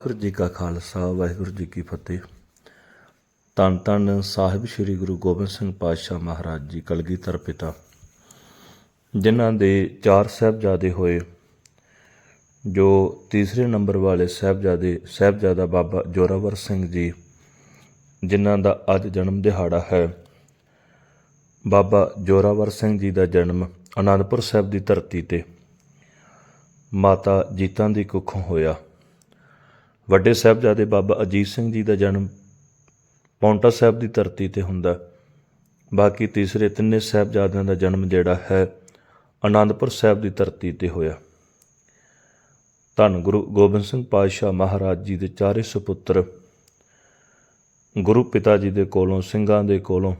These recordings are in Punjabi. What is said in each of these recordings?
ਵਾਹਿਗੁਰੂ ਜੀ ਕਾ ਖਾਲਸਾ, ਵਾਹਿਗੁਰੂ ਜੀ ਕੀ ਫਤਿਹ। ਧੰਨ ਧੰਨ ਸਾਹਿਬ ਸ੍ਰੀ ਗੁਰੂ ਗੋਬਿੰਦ ਸਿੰਘ ਪਾਤਸ਼ਾਹ ਮਹਾਰਾਜ ਜੀ, ਕਲਗੀਧਰ ਪਿਤਾ। ਜਿਨ੍ਹਾਂ ਦੇ ਚਾਰ ਸਾਹਿਬਜ਼ਾਦੇ ਹੋਏ, ਜੋ ਤੀਸਰੇ ਨੰਬਰ ਵਾਲੇ ਸਾਹਿਬਜ਼ਾਦੇ, ਸਾਹਿਬਜ਼ਾਦਾ ਬਾਬਾ ਜੋਰਾਵਰ ਸਿੰਘ ਜੀ, ਜਿਨ੍ਹਾਂ ਦਾ ਅੱਜ ਜਨਮ ਦਿਹਾੜਾ ਹੈ। ਬਾਬਾ ਜੋਰਾਵਰ ਸਿੰਘ ਜੀ ਦਾ ਜਨਮ ਅਨੰਦਪੁਰ ਸਾਹਿਬ ਦੀ ਧਰਤੀ ਤੇ ਮਾਤਾ ਜੀਤਾਂ ਦੀ ਕੁੱਖੋਂ ਹੋਇਆ। ਵੱਡੇ ਸਾਹਿਬਜ਼ਾਦੇ ਬਾਬਾ ਅਜੀਤ ਸਿੰਘ ਜੀ ਦਾ ਜਨਮ ਪੌਂਟਾ ਸਾਹਿਬ ਦੀ ਧਰਤੀ ਤੇ ਹੁੰਦਾ ਬਾਕੀ ਤੀਸਰੇ ਤਿੰਨੇ ਸਾਹਿਬਜ਼ਾਦਿਆਂ ਦਾ ਜਨਮ ਜਿਹੜਾ ਹੈ ਆਨੰਦਪੁਰ ਸਾਹਿਬ ਦੀ ਧਰਤੀ ਤੇ ਹੋਇਆ। ਧੰਨ ਗੁਰੂ ਗੋਬਿੰਦ ਸਿੰਘ ਪਾਤਸ਼ਾਹ ਮਹਾਰਾਜ ਜੀ ਦੇ ਚਾਰੇ ਸੁਪੁੱਤਰ, ਗੁਰੂ ਪਿਤਾ ਜੀ ਦੇ ਕੋਲੋਂ, ਸਿੰਘਾਂ ਦੇ ਕੋਲੋਂ,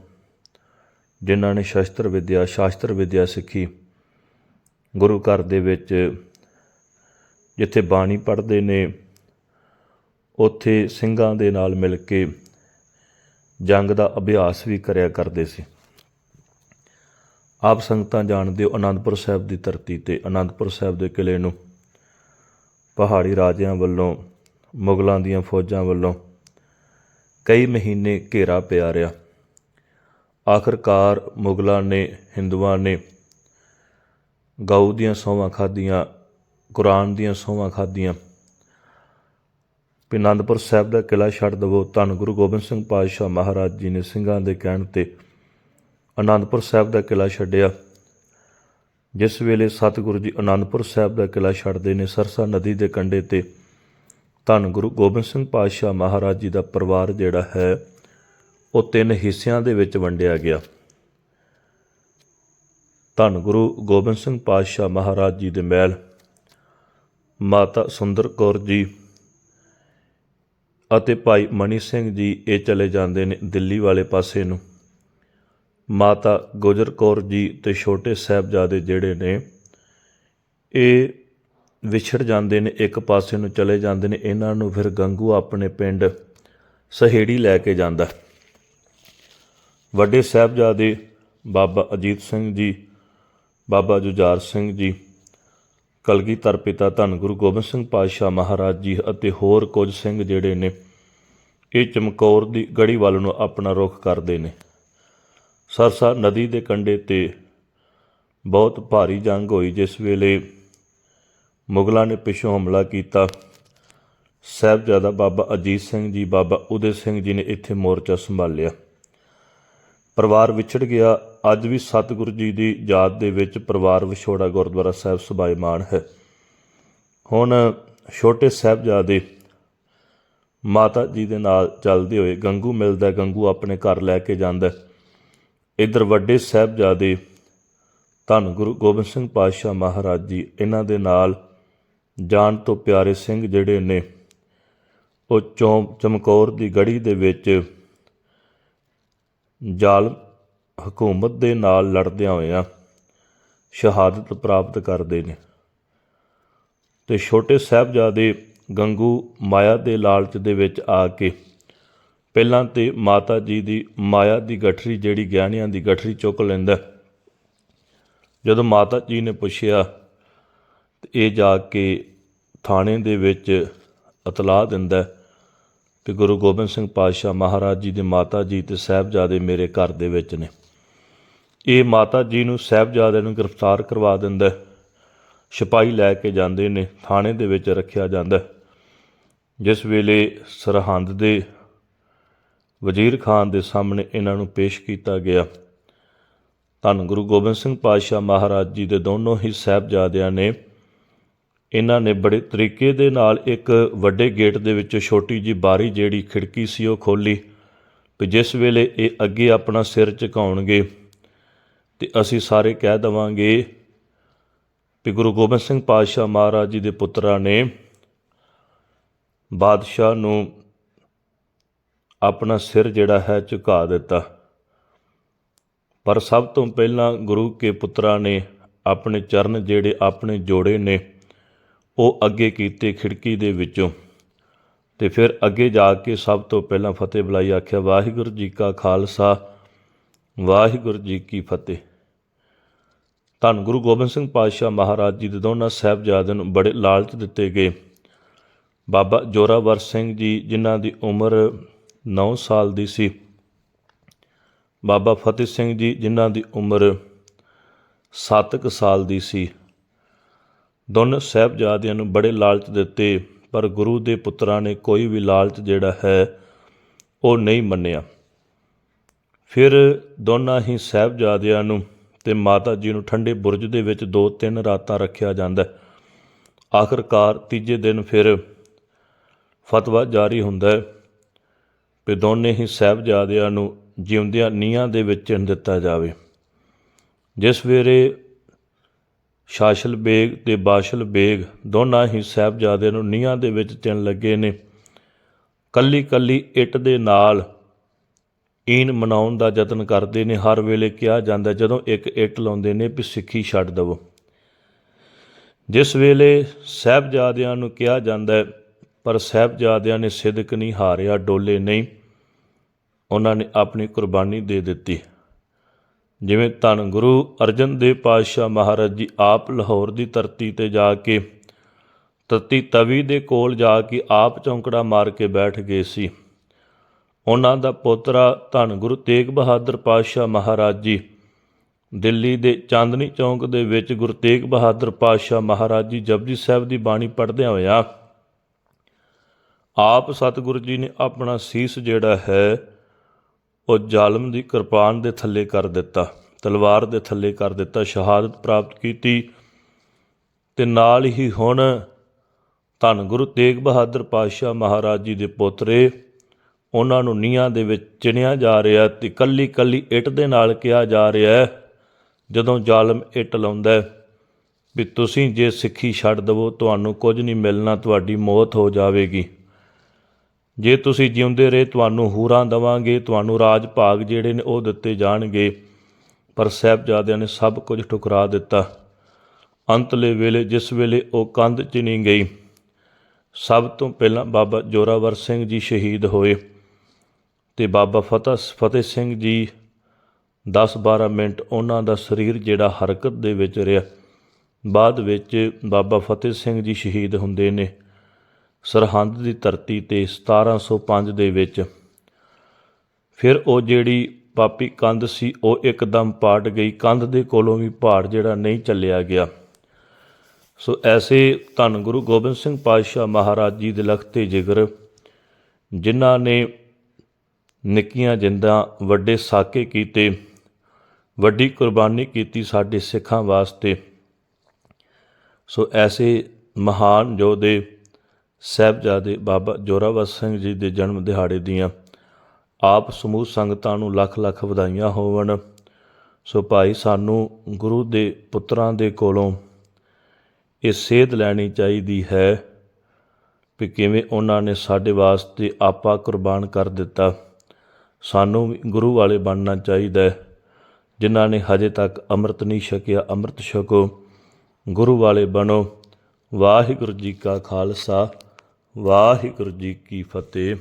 ਜਿਨ੍ਹਾਂ ਨੇ ਸ਼ਸਤਰ ਵਿਦਿਆ, ਸ਼ਾਸਤਰ ਵਿਦਿਆ ਸਿੱਖੀ, ਗੁਰੂ ਘਰ ਦੇ ਵਿੱਚ ਜਿੱਥੇ ਬਾਣੀ ਪੜ੍ਹਦੇ ਨੇ ਉੱਥੇ ਸਿੰਘਾਂ ਦੇ ਨਾਲ ਮਿਲ ਕੇ ਜੰਗ ਦਾ ਅਭਿਆਸ ਵੀ ਕਰਿਆ ਕਰਦੇ ਸੀ। ਆਪ ਸੰਗਤਾਂ ਜਾਣਦੇ ਹੋ ਅਨੰਦਪੁਰ ਸਾਹਿਬ ਦੀ ਧਰਤੀ ਤੇ। ਅਨੰਦਪੁਰ ਸਾਹਿਬ ਦੇ ਕਿਲੇ ਨੂੰ ਪਹਾੜੀ ਰਾਜਿਆਂ ਵੱਲੋਂ, ਮੁਗਲਾਂ ਦੀਆਂ ਫੌਜਾਂ ਵੱਲੋਂ ਕਈ ਮਹੀਨੇ ਘੇਰਾ ਪਿਆ ਰਿਹਾ। ਆਖਰਕਾਰ ਮੁਗਲਾਂ ਨੇ, ਹਿੰਦੂਆਂ ਨੇ ਗਊ ਦੀਆਂ ਸੌਵਾਂ ਖਾਧੀਆਂ, ਕੁਰਾਨ ਦੀਆਂ ਸੌਵਾਂ ਖਾਧੀਆਂ ਵੀ ਅਨੰਦਪੁਰ ਸਾਹਿਬ ਦਾ ਕਿਲਾ ਛੱਡ ਦਵੋ। ਧੰਨ ਗੁਰੂ ਗੋਬਿੰਦ ਸਿੰਘ ਪਾਤਸ਼ਾਹ ਮਹਾਰਾਜ ਜੀ ਨੇ ਸਿੰਘਾਂ ਦੇ ਕਹਿਣ ਤੇ ਅਨੰਦਪੁਰ ਸਾਹਿਬ ਦਾ ਕਿਲਾ ਛੱਡਿਆ। ਜਿਸ ਵੇਲੇ ਸਤਿਗੁਰੂ ਜੀ ਅਨੰਦਪੁਰ ਸਾਹਿਬ ਦਾ ਕਿਲਾ ਛੱਡਦੇ ਨੇ ਸਰਸਾ ਨਦੀ ਦੇ ਕੰਢੇ ਤੇ, ਧੰਨ ਗੁਰੂ ਗੋਬਿੰਦ ਸਿੰਘ ਪਾਤਸ਼ਾਹ ਮਹਾਰਾਜ ਜੀ ਦਾ ਪਰਿਵਾਰ ਜਿਹੜਾ ਹੈ, ਉਹ ਤਿੰਨ ਹਿੱਸਿਆਂ ਦੇ ਵਿੱਚ ਵੰਡਿਆ ਗਿਆ। ਧੰਨ ਗੁਰੂ ਗੋਬਿੰਦ ਸਿੰਘ ਪਾਤਸ਼ਾਹ ਮਹਾਰਾਜ ਜੀ ਦੇ ਮਹਿਲ ਮਾਤਾ ਸੁੰਦਰ ਕੌਰ ਜੀ ਅਤੇ ਭਾਈ ਮਨੀ ਸਿੰਘ ਜੀ ਇਹ ਚਲੇ ਜਾਂਦੇ ਨੇ ਦਿੱਲੀ ਵਾਲੇ ਪਾਸੇ ਨੂੰ। ਮਾਤਾ ਗੁਜਰ ਕੌਰ ਜੀ ਤੇ ਛੋਟੇ ਸਾਹਿਬਜ਼ਾਦੇ ਜਿਹੜੇ ਨੇ, ਇਹ ਵਿਛੜ ਜਾਂਦੇ ਨੇ, ਇੱਕ ਪਾਸੇ ਨੂੰ ਚਲੇ ਜਾਂਦੇ ਨੇ, ਇਹਨਾਂ ਨੂੰ ਫਿਰ ਗੰਗੂ ਆਪਣੇ ਪਿੰਡ ਸਹੇੜੀ ਲੈ ਕੇ ਜਾਂਦਾ। ਵੱਡੇ ਸਾਹਿਬਜ਼ਾਦੇ ਬਾਬਾ ਅਜੀਤ ਸਿੰਘ ਜੀ, ਬਾਬਾ ਜੁਝਾਰ ਸਿੰਘ ਜੀ, ਕਲਗੀਧਰ ਪਿਤਾ ਧੰਨ ਗੁਰੂ ਗੋਬਿੰਦ ਸਿੰਘ ਪਾਤਸ਼ਾਹ ਮਹਾਰਾਜ ਜੀ ਅਤੇ ਹੋਰ ਕੁਝ ਸਿੰਘ ਜਿਹੜੇ ਨੇ ਇਹ ਚਮਕੌਰ ਦੀ ਗੜੀ ਵੱਲ ਨੂੰ ਆਪਣਾ ਰੁਖ ਕਰਦੇ ਨੇ। ਸਰਸਾ ਨਦੀ ਦੇ ਕੰਢੇ ਤੇ ਬਹੁਤ ਭਾਰੀ ਜੰਗ ਹੋਈ, ਜਿਸ ਵੇਲੇ ਮੁਗਲਾਂ ਨੇ ਪਿੱਛੋਂ ਹਮਲਾ ਕੀਤਾ। ਸਾਹਿਬਜ਼ਾਦਾ ਬਾਬਾ ਅਜੀਤ ਸਿੰਘ ਜੀ, ਬਾਬਾ ਉਦੇ ਸਿੰਘ ਜੀ ਨੇ ਇੱਥੇ ਮੋਰਚਾ ਸੰਭਾਲਿਆ। ਪਰਿਵਾਰ ਵਿਛੜ ਗਿਆ। ਅੱਜ ਵੀ ਸਤਿਗੁਰੂ ਜੀ ਦੀ ਯਾਦ ਦੇ ਵਿੱਚ ਪਰਿਵਾਰ ਵਿਛੋੜਾ ਗੁਰਦੁਆਰਾ ਸਾਹਿਬ ਸੁਭਾਈਮਾਨ ਹੈ। ਹੁਣ ਛੋਟੇ ਸਾਹਿਬਜ਼ਾਦੇ ਮਾਤਾ ਜੀ ਦੇ ਨਾਲ ਚੱਲਦੇ ਹੋਏ ਗੰਗੂ ਮਿਲਦਾ ਗੰਗੂ ਆਪਣੇ ਘਰ ਲੈ ਕੇ ਜਾਂਦਾ ਇਧਰ ਵੱਡੇ ਸਾਹਿਬਜ਼ਾਦੇ ਧੰਨ ਗੁਰੂ ਗੋਬਿੰਦ ਸਿੰਘ ਪਾਤਸ਼ਾਹ ਮਹਾਰਾਜ ਜੀ, ਇਹਨਾਂ ਦੇ ਨਾਲ ਜਾਣ ਤੋਂ ਪਿਆਰੇ ਸਿੰਘ ਜਿਹੜੇ ਨੇ, ਉਹ ਚੌਂ ਚਮਕੌਰ ਦੀ ਗੜੀ ਦੇ ਵਿੱਚ ਜ਼ਾਲਮ ਹਕੂਮਤ ਦੇ ਨਾਲ ਲੜਦਿਆਂ ਹੋਇਆਂ ਸ਼ਹਾਦਤ ਪ੍ਰਾਪਤ ਕਰਦੇ ਨੇ। ਤੇ ਛੋਟੇ ਸਾਹਿਬਜ਼ਾਦੇ ਗੰਗੂ ਮਾਇਆ ਦੇ ਲਾਲਚ ਦੇ ਵਿੱਚ ਆ ਕੇ ਪਹਿਲਾਂ ਤੇ ਮਾਤਾ ਜੀ ਦੀ ਮਾਇਆ ਦੀ ਗਠਰੀ ਜਿਹੜੀ ਗਿਆਨੀਆਂ ਦੀ ਗਠਰੀ ਚੁੱਕ ਲੈਂਦਾ। ਜਦੋਂ ਮਾਤਾ ਜੀ ਨੇ ਪੁੱਛਿਆ, ਤੇ ਇਹ ਜਾ ਕੇ ਥਾਣੇ ਦੇ ਵਿੱਚ ਇਤਲਾਹ ਦਿੰਦਾ ਕਿ ਗੁਰੂ ਗੋਬਿੰਦ ਸਿੰਘ ਪਾਤਸ਼ਾਹ ਮਹਾਰਾਜ ਜੀ ਦੇ ਮਾਤਾ ਜੀ ਤੇ ਸਾਹਿਬਜ਼ਾਦੇ ਮੇਰੇ ਘਰ ਦੇ ਵਿੱਚ ਨੇ। ਇਹ ਮਾਤਾ ਜੀ ਨੂੰ ਸਾਹਿਬਜ਼ਾਦੇ ਨੂੰ ਗ੍ਰਿਫਤਾਰ ਕਰਵਾ ਦਿੰਦਾ। ਸਿਪਾਹੀ ਲੈ ਕੇ ਜਾਂਦੇ ਨੇ, ਥਾਣੇ ਦੇ ਵਿੱਚ ਰੱਖਿਆ ਜਾਂਦਾ। ਜਿਸ ਵੇਲੇ ਸਰਹੰਦ ਦੇ ਵਜ਼ੀਰ ਖਾਨ ਦੇ ਸਾਹਮਣੇ ਇਹਨਾਂ ਨੂੰ ਪੇਸ਼ ਕੀਤਾ ਗਿਆ, ਧੰਨ ਗੁਰੂ ਗੋਬਿੰਦ ਸਿੰਘ ਪਾਤਸ਼ਾਹ ਮਹਾਰਾਜ ਜੀ ਦੇ ਦੋਨੋਂ ਹੀ ਸਾਹਿਬਜ਼ਾਦਿਆਂ ਨੇ ਇਹਨਾਂ ਨੇ ਬੜੇ ਤਰੀਕੇ ਦੇ ਨਾਲ ਇੱਕ ਵੱਡੇ ਗੇਟ ਦੇ ਵਿੱਚ ਛੋਟੀ ਜੀ ਬਾਰੀ ਜਿਹੜੀ ਖਿੜਕੀ ਸੀ ਉਹ ਖੋਲੀ ਵੀ ਜਿਸ ਵੇਲੇ ਇਹ ਅੱਗੇ ਆਪਣਾ ਸਿਰ ਝੁਕਾਉਣਗੇ ਤੇ ਅਸੀਂ ਸਾਰੇ ਕਹਿ ਦਵਾਂਗੇ ਵੀ ਗੁਰੂ ਗੋਬਿੰਦ ਸਿੰਘ ਪਾਤਸ਼ਾਹ ਮਹਾਰਾਜ ਜੀ ਦੇ ਪੁੱਤਰਾਂ ਨੇ ਬਾਦਸ਼ਾਹ ਨੂੰ ਆਪਣਾ ਸਿਰ ਜਿਹੜਾ ਹੈ ਝੁਕਾ ਦਿੱਤਾ। ਪਰ ਸਭ ਤੋਂ ਪਹਿਲਾਂ ਗੁਰੂ ਕੇ ਪੁੱਤਰਾਂ ਨੇ ਆਪਣੇ ਚਰਨ ਜਿਹੜੇ ਆਪਣੇ ਜੋੜੇ ਨੇ, ਉਹ ਅੱਗੇ ਕੀਤੇ ਖਿੜਕੀ ਦੇ ਵਿੱਚੋਂ। ਤੇ ਫਿਰ ਅੱਗੇ ਜਾ ਕੇ ਸਭ ਤੋਂ ਪਹਿਲਾਂ ਫਤਿਹ ਬੁਲਾਈ, ਆਖਿਆ, ਵਾਹਿਗੁਰੂ ਜੀ ਕਾ ਖਾਲਸਾ, ਵਾਹਿਗੁਰੂ ਜੀ ਕੀ ਫਤਿਹ। ਧੰਨ ਗੁਰੂ ਗੋਬਿੰਦ ਸਿੰਘ ਪਾਤਸ਼ਾਹ ਮਹਾਰਾਜ ਜੀ ਦੇ ਦੋਨਾਂ ਸਾਹਿਬਜ਼ਾਦਿਆਂ ਨੂੰ ਬੜੇ ਲਾਲਚ ਦਿੱਤੇ ਗਏ। ਬਾਬਾ ਜੋਰਾਵਰ ਸਿੰਘ ਜੀ, ਜਿਨ੍ਹਾਂ ਦੀ ਉਮਰ 9 ਸਾਲ ਦੀ ਸੀ। ਬਾਬਾ ਫਤਿਹ ਸਿੰਘ ਜੀ, ਜਿਨ੍ਹਾਂ ਦੀ ਉਮਰ 7 ਕੁ ਸਾਲ ਦੀ ਸੀ। ਦੋਨ ਸਾਹਿਬਜ਼ਾਦਿਆਂ ਨੂੰ ਬੜੇ ਲਾਲਚ ਦਿੱਤੇ, ਪਰ ਗੁਰੂ ਦੇ ਪੁੱਤਰਾਂ ਨੇ ਕੋਈ ਵੀ ਲਾਲਚ ਜਿਹੜਾ ਹੈ, ਉਹ ਨਹੀਂ ਮੰਨਿਆ। ਫਿਰ ਦੋਨਾਂ ਹੀ ਸਾਹਿਬਜ਼ਾਦਿਆਂ ਨੂੰ ਤੇ ਮਾਤਾ ਜੀ ਨੂੰ ਠੰਡੇ ਬੁਰਜ ਦੇ ਵਿੱਚ ਦੋ ਤਿੰਨ ਰਾਤਾਂ ਰੱਖਿਆ ਜਾਂਦਾ। ਆਖਰਕਾਰ ਤੀਜੇ ਦਿਨ ਫਿਰ ਫਤਵਾ ਜਾਰੀ ਹੁੰਦਾ ਹੈ ਕਿ ਦੋਨੇ ਹੀ ਸਾਹਿਬਜ਼ਾਦਿਆਂ ਨੂੰ ਜਿਉਂਦਿਆਂ ਨੀਹਾਂ ਦੇ ਵਿੱਚ ਚਿਣ ਦਿੱਤਾ ਜਾਵੇ। ਜਿਸ ਵੇਲੇ ਸ਼ਾਸ਼ਲ ਬੇਗ ਤੇ ਬਾਸ਼ਲ ਬੇਗ ਦੋਨਾਂ ਹੀ ਸਾਹਿਬਜ਼ਾਦਿਆਂ ਨੂੰ ਨੀਹਾਂ ਦੇ ਵਿੱਚ ਚਿਣ ਲੱਗੇ ਨੇ ਕੱਲੀ ਕੱਲੀ ਇੱਟ ਦੇ ਨਾਲ ਈਨ ਮਨਾਉਣ ਦਾ ਯਤਨ ਕਰਦੇ ਨੇ। ਹਰ ਵੇਲੇ ਕਿਹਾ ਜਾਂਦਾ, ਜਦੋਂ ਇੱਕ ਇੱਟ ਲਾਉਂਦੇ ਨੇ ਵੀ ਸਿੱਖੀ ਛੱਡ ਦਵੋ। ਜਿਸ ਵੇਲੇ ਸਾਹਿਬਜ਼ਾਦਿਆਂ ਨੂੰ ਕਿਹਾ ਜਾਂਦਾ ਹੈ ਪਰ ਸਾਹਿਬਜ਼ਾਦਿਆਂ ਨੇ ਸਿਦਕ ਨਹੀਂ ਹਾਰਿਆ, ਡੋਲੇ ਨਹੀਂ। ਉਹਨਾਂ ਨੇ ਆਪਣੀ ਕੁਰਬਾਨੀ ਦੇ ਦਿੱਤੀ। ਜਿਵੇਂ ਧੰਨ ਗੁਰੂ ਅਰਜਨ ਦੇਵ ਪਾਤਸ਼ਾਹ ਮਹਾਰਾਜ ਜੀ ਆਪ ਲਾਹੌਰ ਦੀ ਧਰਤੀ ਤੇ ਜਾ ਕੇ ਤਤੀ ਤਵੀ ਦੇ ਕੋਲ ਜਾ ਕੇ ਆਪ ਚੌਂਕੜਾ ਮਾਰ ਕੇ ਬੈਠ ਗਏ ਸੀ। ਉਹਨਾਂ ਦਾ ਪੋਤਰਾ ਧੰਨ ਗੁਰੂ ਤੇਗ ਬਹਾਦਰ ਪਾਤਸ਼ਾਹ ਮਹਾਰਾਜ ਜੀ ਦਿੱਲੀ ਦੇ ਚਾਂਦਨੀ ਚੌਂਕ ਦੇ ਵਿੱਚ ਗੁਰੂ ਤੇਗ ਬਹਾਦਰ ਪਾਤਸ਼ਾਹ ਮਹਾਰਾਜ ਜੀ ਜਪਜੀ ਸਾਹਿਬ ਦੀ ਬਾਣੀ ਪੜ੍ਹਦਿਆਂ ਹੋਇਆ ਆਪ ਸਤਿਗੁਰੂ ਜੀ ਨੇ ਆਪਣਾ ਸੀਸ ਜਿਹੜਾ ਹੈ, ਉਹ ਜ਼ਾਲਮ ਦੀ ਕਿਰਪਾਨ ਦੇ ਥੱਲੇ ਕਰ ਦਿੱਤਾ, ਤਲਵਾਰ ਦੇ ਥੱਲੇ ਕਰ ਦਿੱਤਾ, ਸ਼ਹਾਦਤ ਪ੍ਰਾਪਤ ਕੀਤੀ ਤੇ ਨਾਲ ਹੀ ਹੁਣ ਧੰਨ ਗੁਰੂ ਤੇਗ ਬਹਾਦਰ ਪਾਤਸ਼ਾਹ ਮਹਾਰਾਜ ਜੀ ਦੇ ਪੋਤਰੇ ਉਹਨਾਂ ਨੂੰ ਨੀਹਾਂ ਦੇ ਵਿੱਚ ਚਿਣਿਆ ਜਾ ਰਿਹਾ ਤੇ ਕੱਲੀ ਕੱਲੀ ਇੱਟ ਦੇ ਨਾਲ ਕਿਹਾ ਜਾ ਰਿਹਾ ਜਦੋਂ ਜ਼ਾਲਮ ਇੱਟ ਲਾਉਂਦਾ ਵੀ ਤੁਸੀਂ ਜੇ ਸਿੱਖੀ ਛੱਡ ਦਵੋ, ਤੁਹਾਨੂੰ ਕੁਝ ਨਹੀਂ ਮਿਲਣਾ, ਤੁਹਾਡੀ ਮੌਤ ਹੋ ਜਾਵੇਗੀ। ਜੇ ਤੁਸੀਂ ਜਿਉਂਦੇ ਰਹੇ, ਤੁਹਾਨੂੰ ਹੂਰਾਂ ਦਵਾਂਗੇ, ਤੁਹਾਨੂੰ ਰਾਜ ਭਾਗ ਜਿਹੜੇ ਨੇ ਉਹ ਦਿੱਤੇ ਜਾਣਗੇ। ਪਰ ਸਾਹਿਬਜ਼ਾਦਿਆਂ ਨੇ ਸਭ ਕੁਝ ਠੁਕਰਾ ਦਿੱਤਾ। ਅੰਤਲੇ ਵੇਲੇ, ਜਿਸ ਵੇਲੇ ਉਹ ਕੰਧ ਚਿਣੀ ਗਈ, ਸਭ ਤੋਂ ਪਹਿਲਾਂ ਬਾਬਾ ਜੋਰਾਵਰ ਸਿੰਘ ਜੀ ਸ਼ਹੀਦ ਹੋਏ ਤੇ ਬਾਬਾ ਫਤਿਹ ਫਤਿਹ ਸਿੰਘ ਜੀ 10-12 ਮਿੰਟ ਉਹਨਾਂ ਦਾ ਸਰੀਰ ਜਿਹੜਾ ਹਰਕਤ ਦੇ ਵਿੱਚ ਰਿਹਾ। ਬਾਅਦ ਵਿੱਚ ਬਾਬਾ ਫਤਿਹ ਸਿੰਘ ਜੀ ਸ਼ਹੀਦ ਹੁੰਦੇ ਨੇ। ਸਰਹੰਦ ਦੀ ਧਰਤੀ ਤੇ 1705 ਦੇ ਵਿੱਚ ਫਿਰ ਉਹ ਜਿਹੜੀ ਪਾਪੀ ਕੰਧ ਸੀ, ਉਹ ਇੱਕਦਮ ਪਾਟ ਗਈ। ਕੰਧ ਦੇ ਕੋਲੋਂ ਵੀ ਪਹਾੜ ਜਿਹੜਾ ਨਹੀਂ ਚੱਲਿਆ ਗਿਆ। ਸੋ ਐਸੇ ਧੰਨ ਗੁਰੂ ਗੋਬਿੰਦ ਸਿੰਘ ਪਾਤਸ਼ਾਹ ਮਹਾਰਾਜ ਜੀ ਦੇ ਲਖਤੇ ਜਿਗਰ ਜਿਨ੍ਹਾਂ ਨੇ ਨਿੱਕੀਆਂ ਜਿੰਦਾਂ ਵੱਡੇ ਸਾਕੇ ਕੀਤੇ, ਵੱਡੀ ਕੁਰਬਾਨੀ ਕੀਤੀ ਸਾਡੇ ਸਿੱਖਾਂ ਵਾਸਤੇ। ਸੋ ਐਸੇ ਮਹਾਨ ਯੋਧੇ ਸਾਹਿਬਜ਼ਾਦੇ ਬਾਬਾ ਜੋਰਾਵਰ ਸਿੰਘ ਜੀ ਦੇ ਜਨਮ ਦਿਹਾੜੇ ਦੀਆਂ ਆਪ ਸਮੂਹ ਸੰਗਤਾਂ ਨੂੰ ਲੱਖ ਲੱਖ ਵਧਾਈਆਂ ਹੋਵਣ। ਸੋ ਭਾਈ ਸਾਨੂੰ ਗੁਰੂ ਦੇ ਪੁੱਤਰਾਂ ਦੇ ਕੋਲੋਂ ਇਹ ਸੇਧ ਲੈਣੀ ਚਾਹੀਦੀ ਹੈ ਕਿ ਕਿਵੇਂ ਉਹਨਾਂ ਨੇ ਸਾਡੇ ਵਾਸਤੇ ਆਪਾ ਕੁਰਬਾਨ ਕਰ ਦਿੱਤਾ। ਸਾਨੂੰ ਵੀ ਗੁਰੂ ਵਾਲੇ ਬਣਨਾ ਚਾਹੀਦਾ ਹੈ। ਜਿਨ੍ਹਾਂ ਨੇ ਹਜੇ ਤੱਕ ਅੰਮ੍ਰਿਤ ਨਹੀਂ ਛਕਿਆ, ਅੰਮ੍ਰਿਤ ਛਕੋ, ਗੁਰੂ ਵਾਲੇ ਬਣੋ। ਵਾਹਿਗੁਰੂ ਜੀ ਕਾ ਖਾਲਸਾ। ਵਾਹਿਗੁਰੂ ਜੀ ਕੀ ਫਤਿਹ।